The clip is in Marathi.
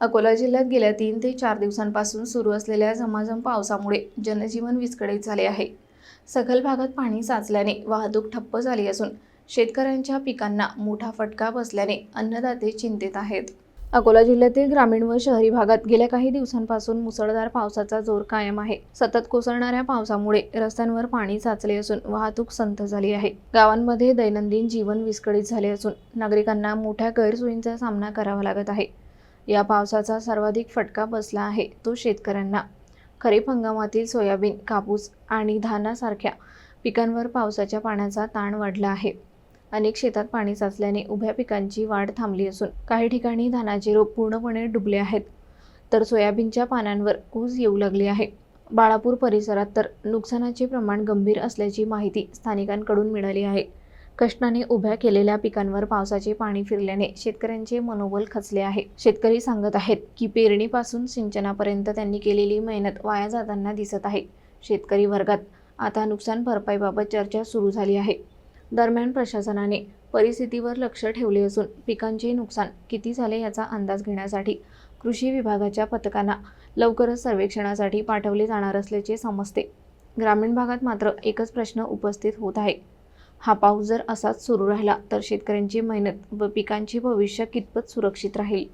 अकोला जिल्ह्यात गेल्या तीन ते चार दिवसांपासून सुरू असलेल्या झमाझम पावसामुळे जनजीवन विस्कळीत झाले आहे. सखल भागात पाणी साचल्याने वाहतूक ठप्प झाली असून शेतकऱ्यांच्या पिकांना मोठा फटका बसल्याने अन्नदाते चिंतेत आहेत. अकोला जिल्ह्यातील ग्रामीण व शहरी भागात गेल्या काही दिवसांपासून मुसळधार पावसाचा जोर कायम आहे. सतत कोसळणाऱ्या पावसामुळे रस्त्यांवर पाणी साचले असून वाहतूक संथ झाली आहे. गावांमध्ये दैनंदिन जीवन विस्कळीत झाले असून नागरिकांना मोठ्या गैरसोयींचा सामना करावा लागत आहे. या पावसाचा सर्वाधिक फटका बसला आहे तो शेतकऱ्यांना. खरीप हंगामातील सोयाबीन कापूस आणि धानासारख्या पिकांवर पावसाच्या पाण्याचा ताण वाढला आहे. अनेक शेतात पाणी साचल्याने उभ्या पिकांची वाढ थांबली असून काही ठिकाणी धानाचे रोप पूर्णपणे डुबले आहेत. तर सोयाबीनच्या पानांवर कूज येऊ लागली आहे. बाळापूर परिसरात तर नुकसानाचे प्रमाण गंभीर असल्याची माहिती स्थानिकांकडून मिळाली आहे. कष्टाने उभ्या केलेल्या पिकांवर पावसाचे पाणी फिरल्याने शेतकऱ्यांचे मनोबल खचले आहे. शेतकरी सांगत आहेत की पेरणीपासून सिंचनापर्यंत त्यांनी केलेली मेहनत वाया जाताना दिसत आहे. शेतकरी वर्गात आता नुकसान भरपाईबाबत चर्चा सुरू झाली आहे. दरम्यान प्रशासनाने परिस्थितीवर लक्ष ठेवले असून पिकांचे नुकसान किती झाले याचा अंदाज घेण्यासाठी कृषी विभागाच्या पथकांना लवकरच सर्वेक्षणासाठी पाठवले जाणार असल्याचे समजते. ग्रामीण भागात मात्र एकच प्रश्न उपस्थित होत आहे. हा पाऊस जर असाच सुरू राहिला तर शेतकऱ्यांची मेहनत व पिकांचे भविष्य कितपत सुरक्षित राहील?